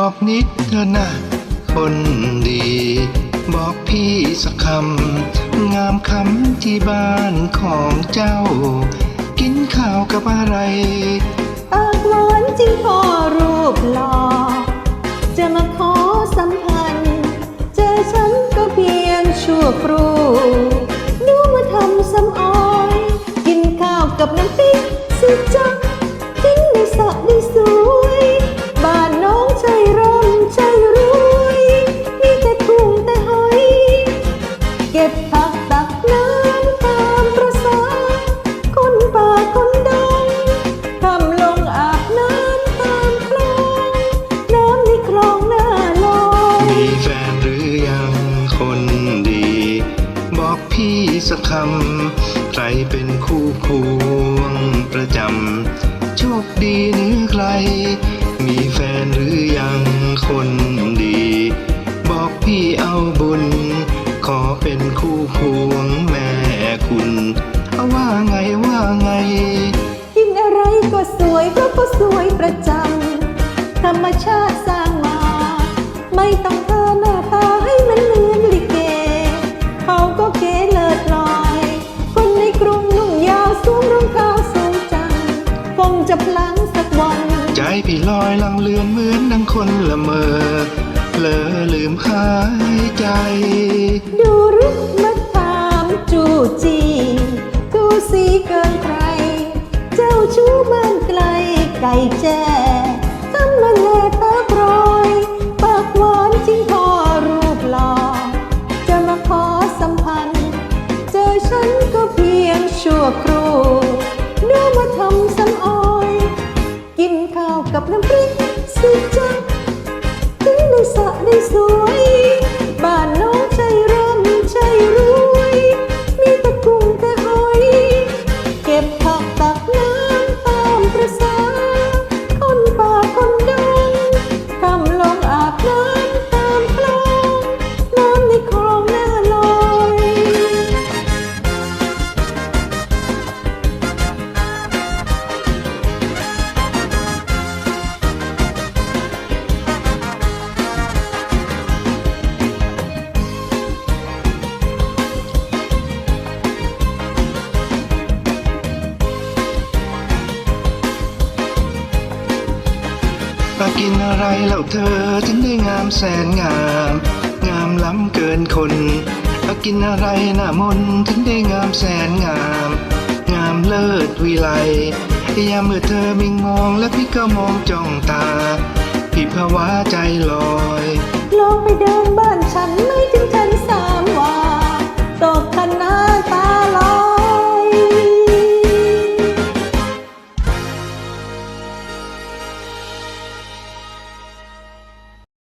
อบนิดเถอะนะคนดี บอกพี่สักคำงามคำที่บ้านของเจ้า กินข้าวกับอะไรปากหวานจริงพอรูปหล่อจะมาขอสัมพันธ์ เจอฉันก็เพียงชั่วครู่ดูมาทำสำออย กินข้าวกับน้ำพริก พี่สักคำใครเป็นคู่ควงประจำโชคดีหรือใคร มีแฟนหรือยังคนดี บอกพี่เอาบุญ ขอเป็นคู่ควงแม่คุณเอาว่าไงว่าไง กินอะไรก็สวยเพราะก็สวยประจำธรรมชาติ ใจพี่ลอยลังเลือนเหมือนดังคนละเมอเลอลืมหายใจ ดูรึกมาถามจูจีกูสีเกินใคร เจ้าชู้บ้านไกลไก่แจ้ทำมาแลตาปรอยปากหวานจริงพอรูปหล่อจะมาขอสัมพันธ์ เจอฉันก็เพียงชั่วครู่ดูมาทำสำออยกินข้าว กับน้ำพริกสิจ๊ะ กินอะไรแล้วเธอถึงได้งามแสนงาม งามล้ำเกินคนมากินอะไรหน้ามนถึงได้งามแสนงาม งามเลิศวิไลยามเมื่อเธอมิงมองและพี่ก็มองจ้องตา พี่ภาวะใจลอย ลองไปเดินบ้านฉัน